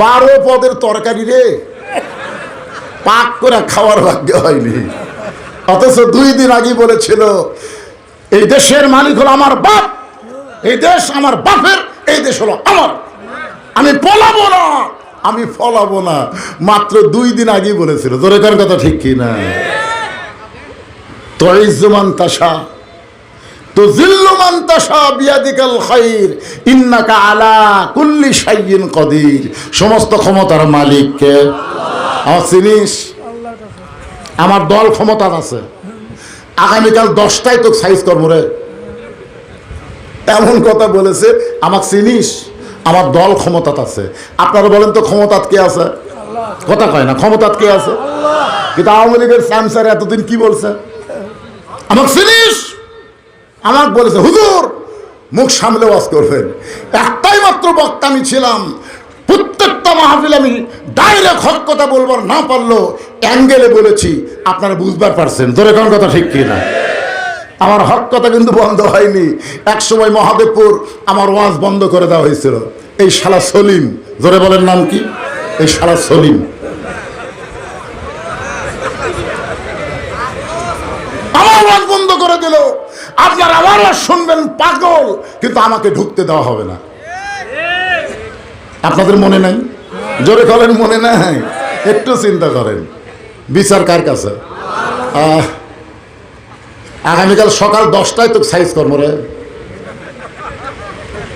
বারো পদের তরকারি রে। পাক করে খাওয়ার ভাগ্য হয়নি। অথচ দুই দিন আগে বলেছিল, এই দেশের মালিক হলো আমার বাপ, এই দেশ আমার বাপের, এই দেশ হলো আমার। আমি পলাবো না, আমি ফলাবো না। মাত্র দুই দিন আগেই বলেছিল। তোর কথা ঠিক কি না তরিজমান তাসা তো আলা কদির। সমস্ত ক্ষমতার মালিককে আমার চিনিস? আমার দল ক্ষমতার আছে। আগামীকাল দশটায় তো সাইজ করব রে। এমন কথা বলেছে, আমাকে চিনিস? আমার দল ক্ষমতাত আছে। আপনারা বলেন তো ক্ষমতাত কে আছে? কথা কয় না, ক্ষমতাত কে আছে? কিন্তু আওয়ামী লীগের স্যামসার এতদিন কি বলছে? আমাকে চিনিস? আমাকে বলেছে, হুজুর, মুখ সামলে ওয়াজ করবেন। একটাই মাত্র বক্তা আমি ছিলাম। প্রত্যেকটা মাহফিল আমি ডাইরেক্ট হক কথা বলবার না পারল অ্যাঙ্গেলে বলেছি, আপনারা বুঝবার পারছেন। তোর কোন কথা ঠিক কি না আমার হক কথা কিন্তু বন্ধ হয়নি। এক সময় মহাদেবপুর আমার ওয়াজ বন্ধ করে দেওয়া হয়েছিল। এই শালা সলিম জোরে বলেন নাম কি? এই শালা সলিম। আমার ওয়াজ বন্ধ করে দিল। আপনার আবার শুনবেন পাগল, কিন্তু আমাকে ঢুকতে দেওয়া হবে না। আপনাদের মনে নাই? জোরে করেন, মনে নাই? একটু চিন্তা করেন। বিচার কার কাছে? আগামীকাল সকাল দশটায় তো সাইজ কর্ম রে।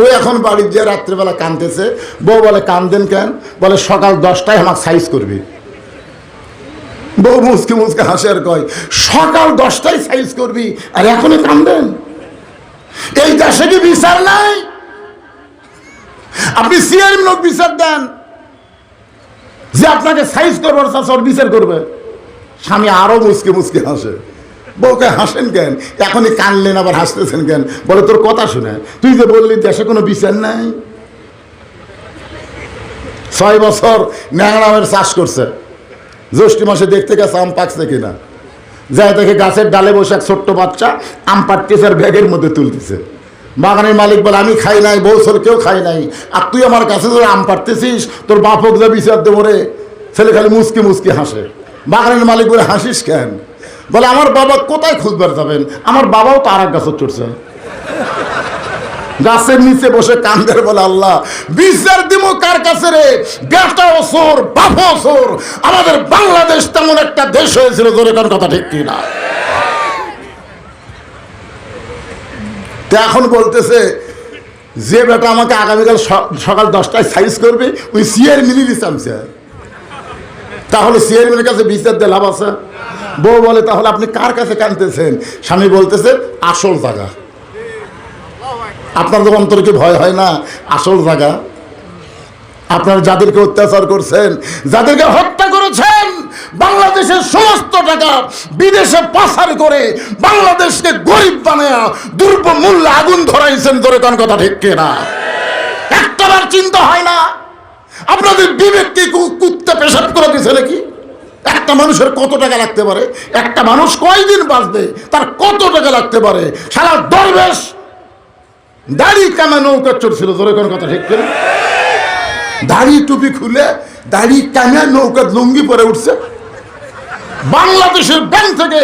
ও এখন বাড়ির যে রাত্রেবেলা কানতেছে, বউ বলে কান্দেন কেন? বলে, সকাল দশটায় আমাকে সাইজ করবি। বউ মুসকে মুসকে হাসে আর কয়, সকাল দশটায় সাইজ করবি, আর এখনই কান্দেন? এই দেশে কি বিচার নাই? আপনি সিআর লোক বিচার দেন, যে আপনাকে সাইজ করবার চাষ বিচার করবে। স্বামী আরও মুসকে মুসকে হাসে। বউকে হাসেন কেন? এখনই কানলেন, আবার হাসতেছেন কেন? বলে, তোর কথা শুনে, তুই যে বললি দেশে কোনো বিচার নাই? ছয় বছর ন্যাংরামের চাষ করছে। জ্যৈষ্ঠী মাসে দেখতে গেছে আম পাকছে কিনা? যায় দেখে গাছের ডালে বসে এক ছোট্ট বাচ্চা আম পাটতেছে আর ব্যাগের মধ্যে তুলতেছে। বাগানের মালিক বলে, আমি খাই নাই বৌসর কেউ খাই নাই। আর তুই আমার কাছে ধরে আম পাড়তেছিস, তোর বাপক যা বিচার দেবো রে। ছেলে খালি মুসকি মুসকি হাসে। বাগানের মালিক বলে, হাসিস কেন? বলে, আমার বাবা কোথায় খুঁজবার যাবেন? আমার বাবাও তো আর এক গাছত চড়ছে। গাছের নিচে বসে কান্দের বলে, আল্লাহ বিচার দিব কার কাছে রে? বেটা ওসর বাপ ওসর আমাদের বাংলাদেশ তেমন একটা দেশ হয়েছিল, জোরে কার কথা ঠিক কিনা তো এখন বলতেছে, যে বেটা আমাকে আগামীকাল সকাল দশটায় সাইজ করবে, ওই সিয়ার মিলি দিচ্ছে তাহলে সিয়ার মিলের কাছে বিচার দিয়ে লাভ আছে? বউ বলে, তাহলে আপনি কার কাছে কানতেছেন স্বামী বলতেছে, আসল জায়গা। আপনার তো অন্তরে কি ভয় হয় না? আসল জায়গা। আপনারা যাদেরকে অত্যাচার করছেন, যাদেরকে হত্যা করেছেন, বাংলাদেশের সমস্ত টাকা বিদেশে পাচার করে বাংলাদেশকে গরিব বানায়া দুর্ব মূল্যে আগুন ধরাইছেন ধরে কোন কথা ঠিক না একটাবার চিন্তা হয় না? আপনাদের বিবেককে কুত্তে পেশাব করে দিছে নাকি? একটা মানুষের কত টাকা লাগতে পারে? একটা মানুষ কয়দিন বাঁচবে? তার কত টাকা লাগতে পারে? সারা দরবেশ দাড়ি কামা নৌকা চড়ছিল জোরে কোন কথা ঠিক করে? দাড়ি টুপি খুলে দাড়ি কামা নৌকা লুঙ্গি পরে উঠছে। বাংলাদেশের ব্যাংক থেকে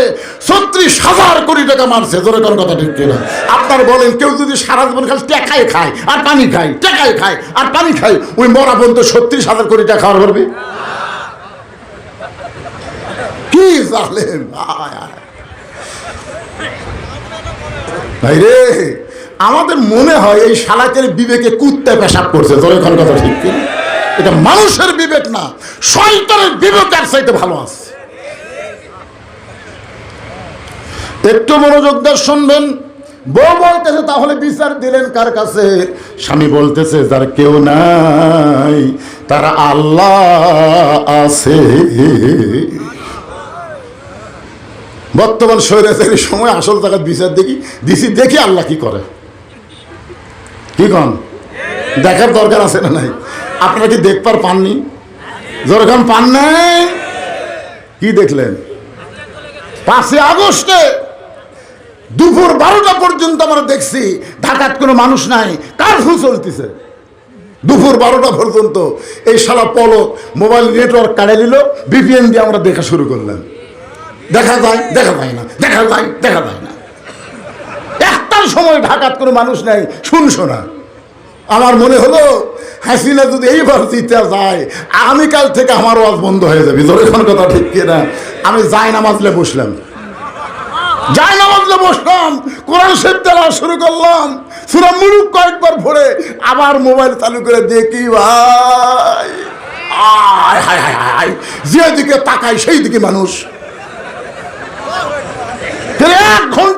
ছত্রিশ হাজার কোটি টাকা মারছে, জোরে কোন কথা ঠিক কিনা আপনার বলেন, কেউ যদি সারা জীবন খালি টেকায় খায় আর পানি খায়, টেকায় খায় আর পানি খায়, ওই মরা পর্যন্ত ছত্রিশ হাজার কোটি টাকা খাওয়ার পারবি? কি জানেন ভাই রে আমাদের মনে হয় এই শালাকের বিবেকে কুত্তে পেশাব করছে। তোর এখন কথা ঠিক এটা মানুষের বিবেক না, শয়তানের বিবেক এক সাইডে ভালো আছে। একটু মনোযোগ দিয়ে শুনবেন। বউ বলতেছে, তাহলে বিচার দিলেন কার কাছে? স্বামী বলতেছে, যার কেউ নাই, তারা আল্লাহ আছে। বর্তমান স্বৈরাচারী সময় আসল টাকার বিচার দেখি, দিছি, দেখি আল্লাহ কি করে। কি কন? দেখার দরকার আছে না নাই? আপনারা কি দেখবার পাননি? যেরকম পান নাই কি দেখলেন? পাঁচই আগস্টে দুপুর বারোটা পর্যন্ত আমরা দেখছি ঢাকার কোনো মানুষ নাই কারফিউ চলতেছে? দুপুর বারোটা পর্যন্ত এই শালা পলক মোবাইল নেটওয়ার্ক কাড়ে দিল বিপিএন দিয়ে আমরা দেখা শুরু করলাম। দেখা যায় দেখা যায় না, দেখা যায় দেখা যায় না। সময় ঢাকাত কোনো মানুষ নাই শুনছো না আমার মনে হলো, হাসিনা যদি এইবার জিতে যায়, আগামীকাল থেকে আমার ওয়াজ বন্ধ হয়ে যাবে। যখন কথা ঠিক কিনা? আমি যাই নামাজলে বসলাম। যাই নামাজলে বসলাম, কোরআন শরীফ তেলা শুরু করলাম। সুরা মুরুক কয়েকবার ভরে আবার মোবাইল চালু করে দেখি, ভাই, আয়, হায় হায় হায় যেদিকে তাকাই সেই দিকে মানুষ এক মধ্যে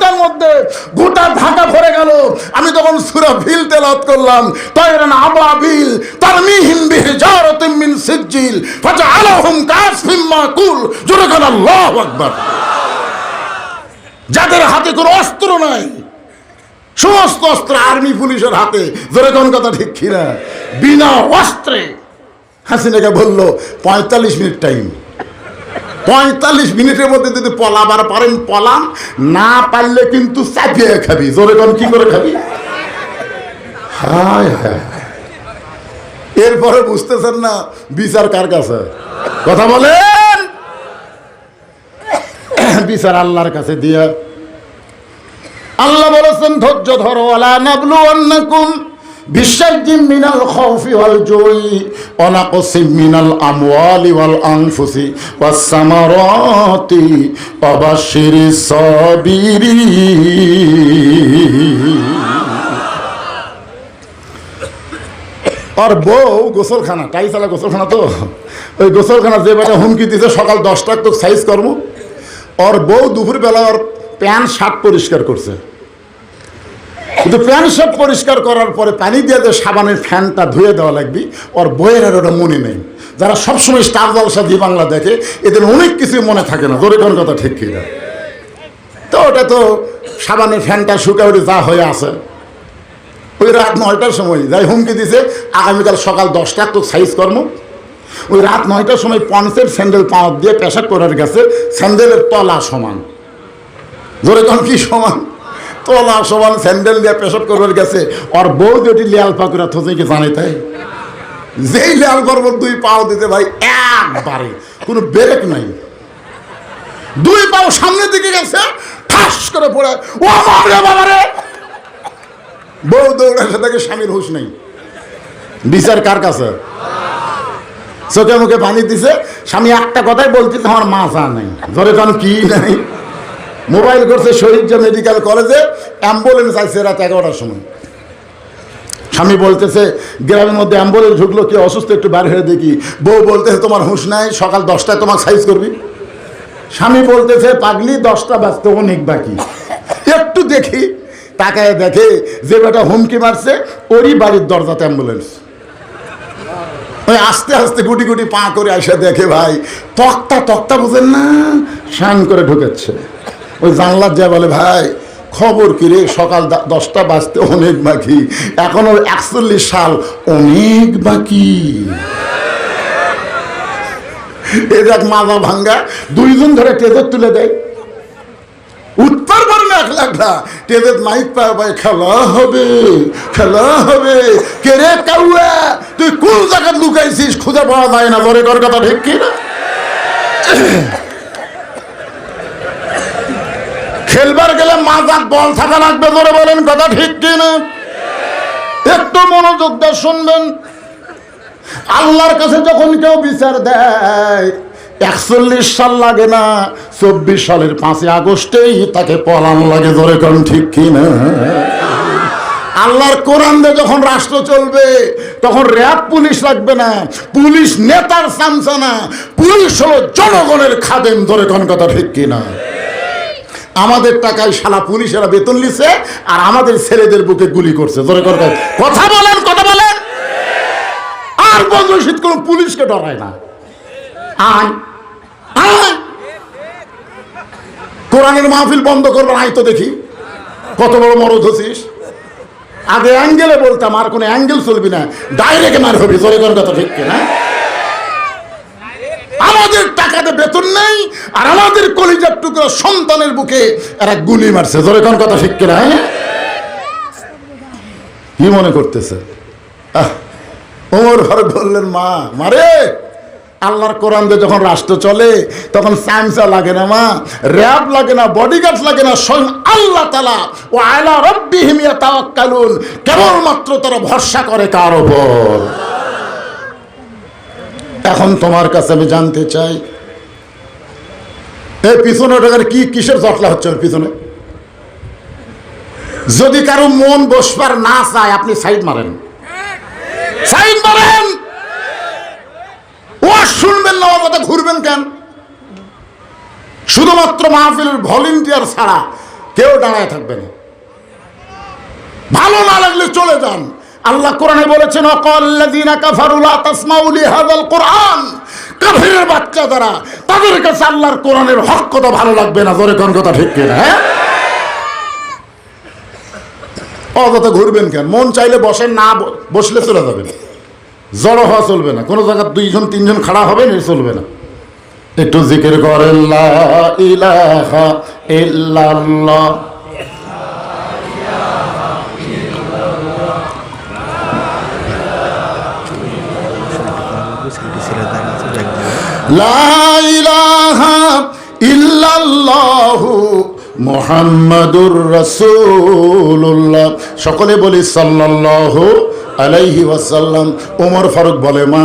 গোটা ঢাকা ভরে গেল। আমি তখন সুরা ভিল তেলাত করলাম। তয়রান আবাবিল তারমিহিম বিহিজারাতিন মিন সিজ্জিল, ফাজআলাহুম কাসফিম মাকুল। জোরে কান আল্লাহু আকবার। যাদের হাতে কোনো অস্ত্র নাই, সমস্ত অস্ত্র আর্মি পুলিশের হাতে। জোরে কোন কথা ঠিক কিনা? বিনা অস্ত্রে হাসিনাকে বলল, পঁয়তাল্লিশ মিনিট টাইম পঁয়তাল্লিশ মিনিটের মধ্যে যদি পলাবার পারেন পলান, না পারলে কিন্তু চাপিয়ে খাবি। জোরে কোন, কি করে খাবি? হায় হায়। এরপরে বুঝতেছেন না বিচার কার কাছে? কথা বলেন। বিচার আল্লাহর কাছে দিয়া। আল্লাহ বলেছেন, ধৈর্য ধরো, আলা নাবলু আন্নাকুম মিনাল জুই মিনাল বউ গোসলখানা, টাইসালা গোসলখানা তো? ওই গোসলখানা যে বেটা হুমকি দিতে সকাল দশটার তো সাইজ কর্ম ওর বউ দুপুরবেলা ওর প্যান্ট শার্ট পরিষ্কার করছে। কিন্তু প্যান্ট শার্ট পরিষ্কার করার পরে পানি দিয়ে যে সাবানের ফ্যানটা ধুয়ে দেওয়া লাগবে, ওর বইয়ের আর ওটা মনে নেই। যারা সবসময় স্টার জলসা দিয়ে বাংলা দেখে, এদের অনেক কিছু মনে থাকে না। তোর কোন কথা ঠিক কিনা? তো ওটা তো সাবানের ফ্যানটা শুকা উঠে যা হয়ে আছে। ওই রাত নয়টার সময় যাই হুমকি দিছে, আগামীকাল সকাল দশটা তো সাইজ কর্ম। ওই রাত নয়টার সময় পঞ্চের স্যান্ডেল পাওয়ার দিয়ে পেশাব করার গেছে, স্যান্ডেলের তলা সমান। ধরে কি সমান? তলা সমান স্যান্ডেল দিয়ে পেশাব করবার গেছে। ওর বউ যেটি লিয়াল পাকুরা থোঁচে কি জানে তাই? যেই লিয়াল করব দুই পাও দিতে ভাই, একবারে। কোনো ব্রেক নাই। দুই পাও সামনের দিকে গেছে, ঠাস করে পড়ে, ও আমার রে বাবা রে! বউ দৌড়াতে থাকে স্বামীর হুশ নেই। বিচার কার কাছে? চোখে মুখে পানি দিছে, স্বামী একটা কথাই বলতেছে, আমার মাথা নেই ধরে কারণ কি নাই মোবাইল করছে শহীদ মেডিকেল কলেজে, অ্যাম্বুলেন্স আসছে রাত এগারোটার সময়। স্বামী বলতেছে, গ্রামের মধ্যে অ্যাম্বুলেন্স ঢুকলো কি অসুস্থ, একটু বার হয়ে দেখি। বউ বলতেছে, তোমার হুঁশ নাই, সকাল দশটায় তোমার সাইজ করবি? স্বামী বলতেছে, পাগলি, দশটা বাজতে অনেক বাকি। একটু দেখি, তাকায় দেখে যে বেটা হুমকি মারছে, ওরই বাড়ির দরজাতে অ্যাম্বুলেন্স। ওই আস্তে আস্তে গুটি গুটি পা করে আসে দেখে ভাই, তক্তা তক্তা বুঝেন না শান করে ঢুকেছে। ওই জানলার যা বলে, ভাই, খবর কি রে? সকাল দশটা বাজতে অনেক বাকি। এখনও একচল্লিশ সাল, অনেক বাকি। এ দেখ মাজা ভাঙ্গা, দুইজন ধরে টেজর তুলে দেয়। উত্তর না, এক লাখটা টেজের মাইক পায় ভাই খেলা হবে খেলা হবে। কে রে কাউয়া? তুই কোন জায়গায় লুকাইছিস? খুঁজে পাওয়া যায় না। ধরে কর কথা ঠিক কি খেলবার গেলে মাজার বল থাকা লাগবে ধরে বলেন কথা ঠিক কি না একটু মনোযোগ দিয়ে শুনবেন। আল্লাহর কাছে যখন কেউ বিচার দেয়, একচল্লিশ সাল লাগে না, চব্বিশ সালের পাঁচই আগস্টেই তাকে পলানো লাগে ধরে কোন ঠিক কি না আল্লাহর কোরআন দিয়ে যখন রাষ্ট্র চলবে, তখন র্যাব পুলিশ লাগবে না, পুলিশ নেতার চামচা না, পুলিশ হলো জনগণের খাদেম ধরে কোন কথা ঠিক কিনা? আমাদের টাকায় শালা পুলিশেরা বেতন লিছে আর আমাদের ছেলেদের বুকে গুলি করছে। কোন কথা- বলেন, কথা বলেন। আর বদরশীত কোন পুলিশকে ডরায় না। আয় কোরআনের মাহফিল বন্ধ করবেন আয় তো দেখি। কত বড় মরদ হচ্ছিস। আগে অ্যাঙ্গেলে বলতাম, আর কোনো অ্যাঙ্গেল চলবি না। ডাইরেক্ট মার হবি, জোরে করে কথা ঠিক না আমাদের টাকাতে বেতন নেই, আর আমাদের কলিজার টুকরো সন্তানের বুকে এরা গুলি মারছে। জোরে কোন কথা ঠিক না কি মনে করতেছে? ওমর ফারুক বললেন, মা মারে আল্লাহর কোরআন দিয়ে যখন রাষ্ট্র চলে, তখন সায়েন্সা লাগে না, মা। র্যাব লাগে না বডিগার্ড লাগে না, স্বয়ং আল্লাহ তালা ও আয়লা রব্বি হিমিয়া তাওয়াক্কালুন কেবলমাত্র তারা ভরসা করে কার ওপর এখন তোমার কাছে আমি জানতে চাই এই পিছনে ওটাকে কি কিসের জটলা হচ্ছে ওর পিছনে? যদি কারও মন বসবার না চায়, আপনি সাইড মারেন। সাইড মারেন! ও শুনবেন না ওর কথা ঘুরবেন কেন? শুধুমাত্র মাহফিলের ভলেন্টিয়ার ছাড়া কেউ দাঁড়ায় থাকবে না। ভালো না লাগলে চলে যান। আল্লাহ কোরআনে বলেছেন, অকাল্লাযীনা কাফারু লা তাসমাউ লিহাযাল কোরআন। কাফিরের বাচ্চা যারা, তাদের কাছে আল্লাহর কোরআনের হক কথা ভালো লাগবে না, জোরে কোন কথা ঠিক কিনা হ্যাঁ? অযথা ঘুরবেন কেন? মন চাইলে বসেন, না বসলে চলে যাবেন। জড়ো হওয়া চলবে না। কোনো জায়গায় দুইজন, তিনজন খাড়া হবে এ চলবে না। একটু জিকির করেন, লা ইলাহা ইল্লাল্লাহ। সকলে বলি সাল্লাল্লাহু আলাইহি ওয়াসাল্লাম, ওমর ফারুক বলে, মা,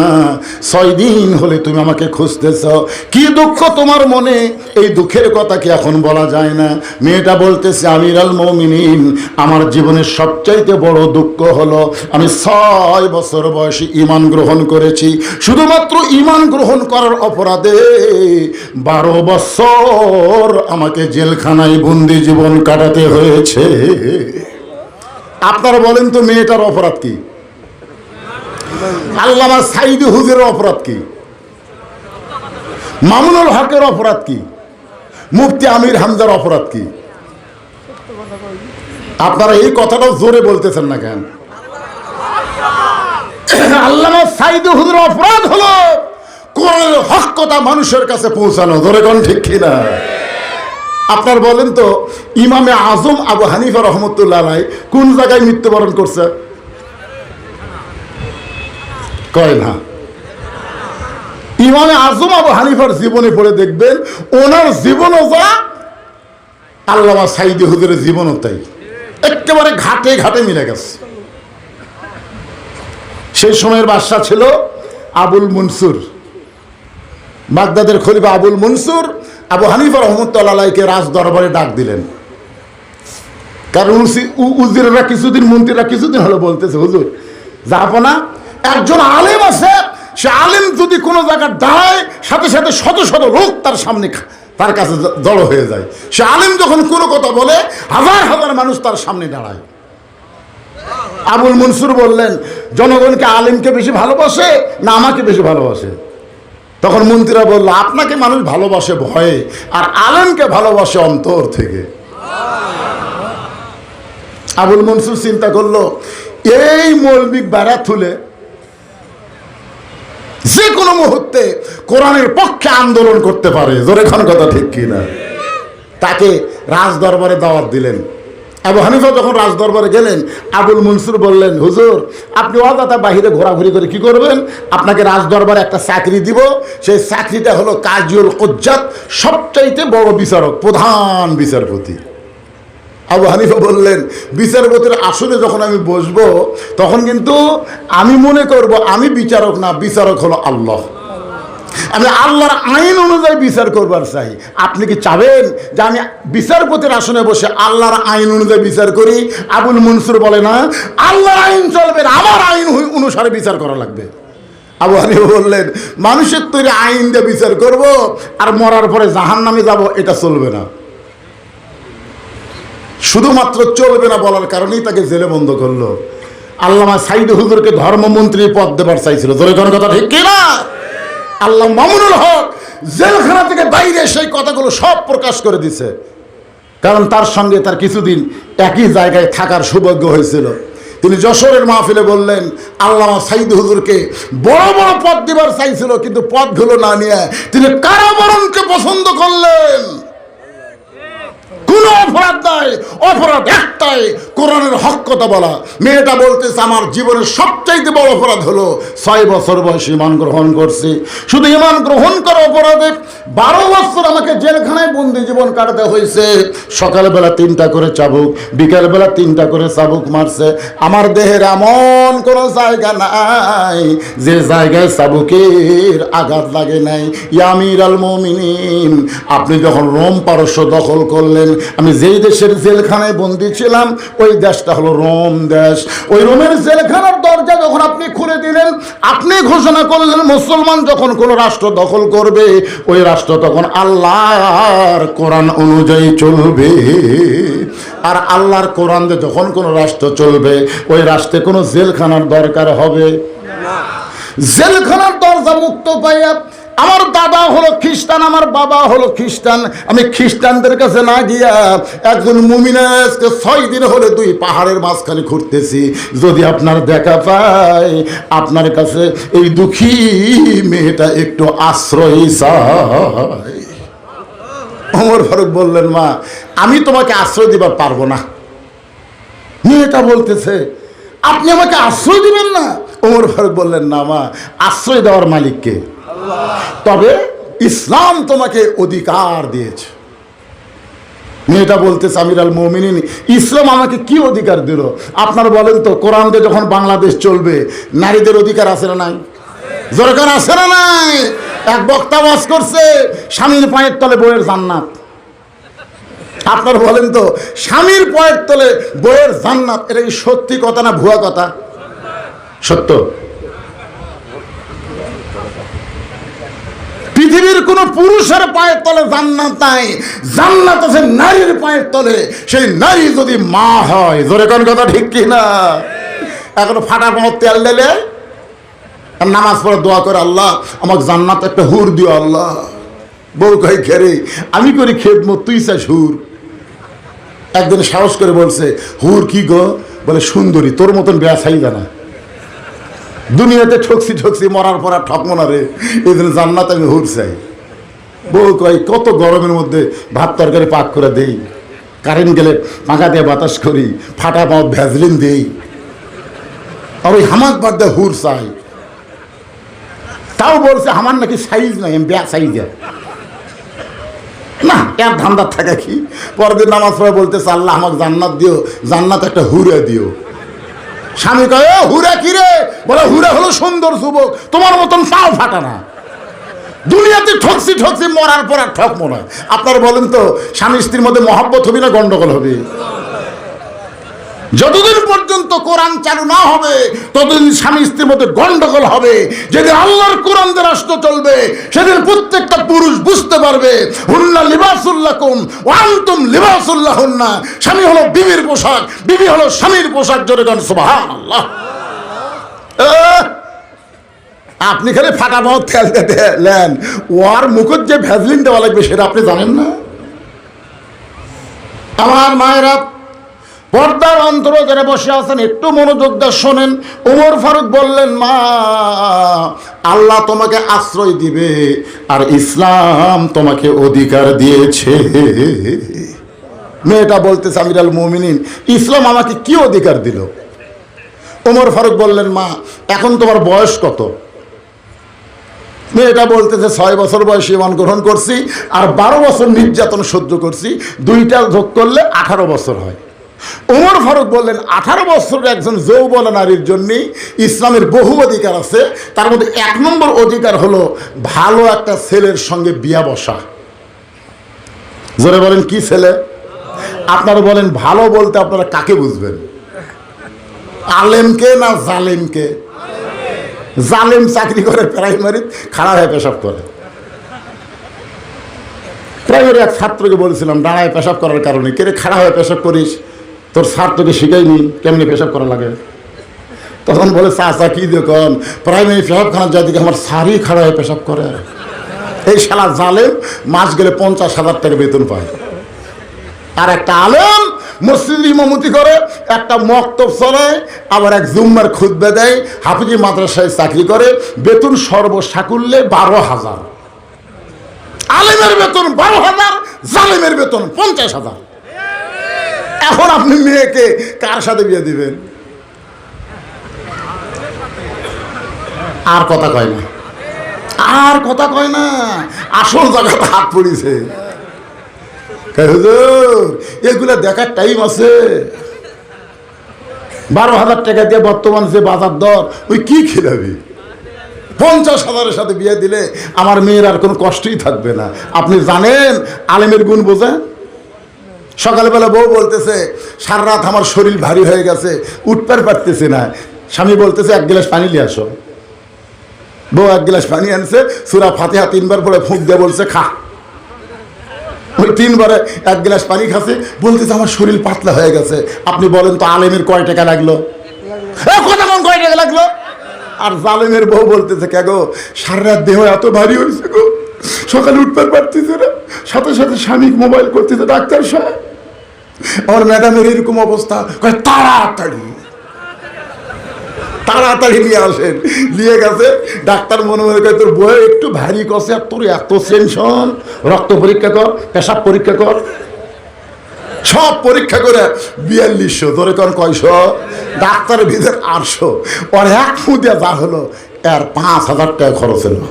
ছয় দিন হলে তুমি আমাকে খুঁজতেছ। কি দুঃখ তোমার মনে? এই দুঃখের কথা কি এখন বলা যায় না? মেয়েটা বলতেছে আমির আল মমিনিন, আমার জীবনের সবচাইতে বড় দুঃখ হলো আমি ছয় বছর বয়সে ইমান গ্রহণ করেছি। শুধুমাত্র ইমান গ্রহণ করার অপরাধে বারো বছর আমাকে জেলখানায় বন্দি জীবন কাটাতে হয়েছে। আপনারা বলেন তো, মেয়েটার অপরাধ কি? আল্লামা সাইদি হুজুরের অপরাধ কি? মামুনুল হকের অপরাধ কি? মুফতি আমির হামজার অপরাধ কি? আপনারা এই কথাটাও জোরে বলতেছেন না কেন? আল্লামা সাইদি হুজুরের অপরাধ হলো কোরআনের হক কথা মানুষের কাছে পৌঁছানো। ধরে কোন ঠিক কিনা আপনার বলেন তো, ইমামে আজম আবু হানিফা রহমতুল্লাহ কোন জায়গায় মৃত্যুবরণ করছে? কয় না? ইমামে আজম আবু হানিফার জীবনে পড়ে দেখবেন, ওনার জীবনও যা, আল্লামা সাইদি হুজুরের জীবনও তাই। একেবারে ঘাটে ঘাটে মিলে গেছে। সেই সময়ের বাদশা ছিল আবুল মনসুর। বাগদাদের খলিফা আবুল মনসুর, আবু হানিফা রহমতুল্লাহকে রাজ দরবারে ডাক দিলেন। কারণ উজিরেরা কিছুদিন, মন্ত্রীরা কিছুদিন হলো বলতেছে, হুজুর, যাব না একজন আলেম আছে, সে আলেম যদি কোনো জায়গায় দাঁড়ায়, সাথে সাথে শত শত লোক তার সামনে তার কাছে জড়ো হয়ে যায়। সে আলেম যখন কোনো কথা বলে, হাজার হাজার মানুষ তার সামনে দাঁড়ায়। আবুল মনসুর বললেন, জনগণকে আলেমকে বেশি ভালোবাসে না আমাকে বেশি ভালোবাসে? তখন মন্ত্রীরা বলল, আপনাকে মানুষ ভালোবাসে ভয়ে, আর আলেমকে ভালোবাসে অন্তর থেকে। আবুল মনসুর চিন্তা করল, এই মৌলবিক বেড়া তুলে যে কোনো মুহূর্তে কোরআনের পক্ষে আন্দোলন করতে পারে। জোরে খান কথা ঠিক কিনা? তাকে রাজ দরবারে দাওয়াত দিলেন। আবু হানিফা যখন রাজ দরবারে গেলেন, আবুল মনসুর বললেন, হুজুর, আপনি অদাতা বাহিরে ঘোরাঘুরি করে কি করবেন? আপনাকে রাজ দরবারে একটা চাকরি দিব। সেই চাকরিটা হলো কাজিউল কোজ্জাত সবচাইতে বড় বিচারক, প্রধান বিচারপতি। আবু হানিফা বললেন, বিচারপতির আসনে যখন আমি বসবো, তখন কিন্তু আমি মনে করব আমি বিচারক না, বিচারক হলো আল্লাহ। আমি আল্লাহর আইন অনুযায়ী বিচার করবার চাই। আপনি কি চাবেন যে আমি বিচারপতির আসনে বসে আল্লাহর আইন অনুযায়ী বিচার করি? আবুল মনসুর বলে না, আল্লাহর আইন চলবে আমার আইন অনুসারে বিচার করা লাগবে। আবু হানিফা বললেন, মানুষের তৈরি আইন দিয়ে বিচার করব আর মরার পরে জাহান নামে যাব, এটা চলবে না। শুধুমাত্র চলবে না বলার কারণেই তাকে জেলে বন্ধ করল। আল্লামা সাইদ হুজুরকে ধর্মমন্ত্রীর পদ দেবার চাইছিল। ধরে কথা ঠিক কিনা? আল্লাহ মামুনুল হক জেলখানা থেকে বাইরে সেই কথাগুলো সব প্রকাশ করে দিছে। কারণ তার সঙ্গে তার কিছুদিন একই জায়গায় থাকার সৌভাগ্য হয়েছিল। তিনি যশোরের মাহফিলে বললেন, আল্লামা সাইদ হুজুরকে বড় বড় পদ দিবার চাইছিল, কিন্তু পদগুলো না নিয়ে তিনি কারাবরণকে পছন্দ করলেন। কোনো অপরাধ নাই, অপরাধ একটাই, কোরআনের হক কথা বলা। মেয়েটা বলতেছে, আমার জীবনের সবচাইতে বড় অপরাধ হলো ছয় বছর বয়সে ইমান গ্রহণ করছি। শুধু ইমান গ্রহণ করা অপরাধে বারো বছর আমাকে জেলখানায় বন্দি জীবন কাটাতে হয়েছে। সকালবেলা তিনটা করে চাবুক, বিকালবেলা তিনটা করে চাবুক মারছে। আমার দেহের এমন কোনো জায়গা নাই, যে জায়গায় চাবুকের আঘাত লাগে নাই। ইয়ামির আল মমিনিন, আপনি যখন রোম পারস্য দখল করলেন আমি যেই দেশের জেলখানায় বন্দি ছিলাম, ওই দেশটা হলো রোম দেশ। ওই রোমের জেলখানার দরজা যখন আপনি খুলে দিলেন, আপনি ঘোষণা করলেন, মুসলমান যখন কোনো রাষ্ট্র দখল করবে, ওই রাষ্ট্র তখন আল্লাহর কোরআন অনুযায়ী চলবে। আর আল্লাহর কোরআন যখন কোনো রাষ্ট্র চলবে, ওই রাষ্ট্রে কোনো জেলখানার দরকার হবে জেলখানার দরজা মুক্ত পাইয়া আমার দাদা হলো খ্রিস্টান, আমার বাবা হলো খ্রিস্টান। আমি খ্রিস্টানদের কাছে না গিয়া একজন মুমিনাজকে ছয় দিন হলে দুই পাহাড়ের মাঝখানে ঘুরতেছি। যদি আপনার দেখা পাই আপনার কাছে এই দুঃখী মেয়েটা একটু আশ্রয় চাই অমর ফারুক বললেন, মা, আমি তোমাকে আশ্রয় দিবার পারব না। মেয়েটা বলতেছে, আপনি আমাকে আশ্রয় দিবেন না? ওমর ফারুক বললেন, না মা, আশ্রয় দেওয়ার মালিককে। তবে ইসলাম তোমাকে অধিকার দিয়েছে। মেয়েটা বলতেছে আমির আল মমিনিন, ইসলাম আমাকে কি অধিকার দিল? আপনার বলেন তো, কোরআন দিয়ে যখন বাংলাদেশ চলবে, নারীদের অধিকার আছে না নাই? দরকার আছে না নাই? এক বক্তা বাস করছে, স্বামীর পায়ের তলে বইয়ের জান্নাত। আপনার বলেন তো, স্বামীর পায়ের তলে বইয়ের জান্নাত, এটা কি সত্যি কথা না ভুয়া কথা? সত্য? পৃথিবীর কোন পুরুষের পায়ের তলে জান্নাত নাই, জান্নাত আছে নারীর পায়ের তলে। সেই নারী যদি মা হয়, জোরে কোন কথা ঠিক কি না এখন ফাটা কোনো তেল দিলে নামাজ পড়ে দোয়া করে, আল্লাহ, আমাকে জান্নাত একটা হুর দিও, আল্লাহ। বউ কই খেরে, আমি করি খেদমত, তুই চাস হুর? একদিন সাহস করে বলছে, হুর কি গো? বলে, সুন্দরী, তোর মতন বেয়া চাই জানা দুনিয়াতে ঠকছি ঠকছি মরার পর আর ঠকমো না রে। এই জন্য জান্নাত আমি হুর চাই। বউ কয়, কত গরমের মধ্যে ভাত তরকারি পাক করে দেই। কারেন্ট গেলে পাখা দিয়ে বাতাস করি, ফাটা পাও ভ্যাজলিন দেই। আর ওই হামাক বাদ দিয়ে হুর চাই। তাও বলছে, আমার নাকি সাইজ নাই, আমি ব্যাগ সাইজ না, এর ধান্দার থাকে কি? পরের দিন নামাজ পড়ে বলতেছে, আল্লাহ আমাকে জান্নাত দিও, জান্নাত একটা হুরে দিও। স্বামী কয় "এ, হুরা কিরে বলে হুরা হলো সুন্দর যুবক তোমার মতন পাও ফাটা না। দুনিয়াতে ঠকছি ঠকছি মরার পর আর ঠক মনে হয় আপনার বলেন তো স্বামী স্ত্রীর মধ্যে মহাব্বত হবে না গন্ডগোল হবে? যতদিন পর্যন্ত কোরআন চালু না হবে, ততদিন স্বামী স্ত্রীর মধ্যে গন্ডগোল হবে। যেদিন আল্লাহর কোরআন রাষ্ট্র চলবে, সেদিন প্রত্যেকটা পুরুষ বুঝতে পারবে, হুন্না লিবাসুল্লাহ কুম ওয়ান্তুম লিবাসুল্লাহ হুন্না স্বামী হলো বিবির পোশাক, বিবি হলো স্বামীর পোশাক জোরে গান সুবহান আল্লাহ আপনি খালি ফাটা মাও তেল দিলেন ওর মুখত যে ভ্যাজলিন দেওয়া লাগবে, সেটা আপনি জানেন না? আমার মায়েরা পর্দার অন্তর যারা বসে আছেন, একটু মনোযোগ দিয়ে শোনেন। উমর ফারুক বললেন, মা, আল্লাহ তোমাকে আশ্রয় দিবে আর ইসলাম তোমাকে অধিকার দিয়েছে। মেয়েটা বলতেছে আমির আল মোমিনিন, ইসলাম আমাকে কি অধিকার দিল? ওমর ফারুক বললেন, মা, এখন তোমার বয়স কত? মেয়েটা বলতেছে, ছয় বছর বয়সে ইমান গ্রহণ করছি আর বারো বছর নির্যাতন সহ্য করছি। দুইটা যোগ করলে আঠারো বছর হয়। ওমর ফারুক বললেন, আঠারো বছরের একজন যৌবন নারীর জন্য ইসলামের বহু অধিকার আছে। তার মধ্যে এক নম্বর অধিকার হলো ভালো একটা ছেলের সঙ্গে বিয়া বসা। জোরে বলেন, কি ছেলে? আপনারা বলেন, ভালো বলতে আপনারা কাকে বুঝবেন? আলেমকে না জালেমকে? জালেম চাকরি করে প্রাইমারি খারাপ হয়ে পেশাব করে। প্রাইমারি এক ছাত্রকে বলেছিলাম, দাঁড়ায় পেশাব করার কারণে। কে রে খারাপ হয়ে পেশাব করিস? তোর স্যার তোকে শিখাইনি কেমনি পেশাব করা লাগে? তখন বলে, চাচা, কি দেখুন প্রাইমারি পেশাবখানার যাদিকে আমার স্যারই খারাপ হয়ে পেশাব করে। এই শালা জালেম মাস গেলে পঞ্চাশ হাজার টাকা বেতন পায়। আর একটা আলেম মসজিদ ইমামতি করে, একটা মক্তব চলায় আবার এক জুম্মার খুদ্া দেয়, হাফিজি মাদ্রাসায় চাকরি করে, বেতন সর্বসাকুল্যে বারো হাজার। আলেমের বেতন বারো হাজার, জালেমের বেতন পঞ্চাশ হাজার। এখন আপনি মেয়েকে কার সাথে বিয়ে দিবেন? আর কথা কয় না। আর কথা কয় না। আসল জায়গাতে হাত পড়িছে। এগুলা দেখার টাইম আছে। বারো হাজার টাকা দিয়ে বর্তমান যে বাজার দর, ওই কি খেলাবি? পঞ্চাশ হাজারের সাথে বিয়ে দিলে আমার মেয়ের আর কোনো কষ্টই থাকবে না। আপনি জানেন, আলেমের গুণ বোঝেন? সকালবেলা বউ বলতেছে, সারা রাত আমার শরীর ভারী হয়ে গেছে উঠতে পারতেছে না। স্বামী বলতেছে, এক গ্লাস পানি নিয়ে আসো। বউ এক গ্লাস পানি আনছে, সুরা ফাতিহা তিনবার পরে ফুঁক দিয়ে বলছে, খা। তিনবারে এক গ্লাস পানি খাচ্ছে। বলতেছে, আমার শরীর পাতলা হয়ে গেছে। আপনি বলেন তো আলেমের কয় টাকা লাগল? কথা কয় টাকা লাগল? আর জালেমের বউ বলতেছে, কে গো, সারা রাত দেহ এত ভারী হয়েছে গো। সকালে উঠতে পারতেছে না, সাথে সাথে স্বামী মোবাইল করতেছে, ডাক্তার সাহেব। আমার ম্যাডামের এরকম অবস্থা তাড়াতাড়ি। তাড়াতাড়ি নিয়ে আসেন। নিয়ে গেছে, ডাক্তার মনে মনে করে তোর বই একটু ভারী কষে, আর তোর এত টেনশন রক্ত পরীক্ষা কর, পেশাব পরীক্ষা কর। সব পরীক্ষা করে বিয়াল্লিশশো তোর কর কয়শো। ডাক্তারের ভিতরে আটশো। ওর এক ফুঁ দিয়ে যা হলো, এর পাঁচ হাজার টাকা খরচ হলো।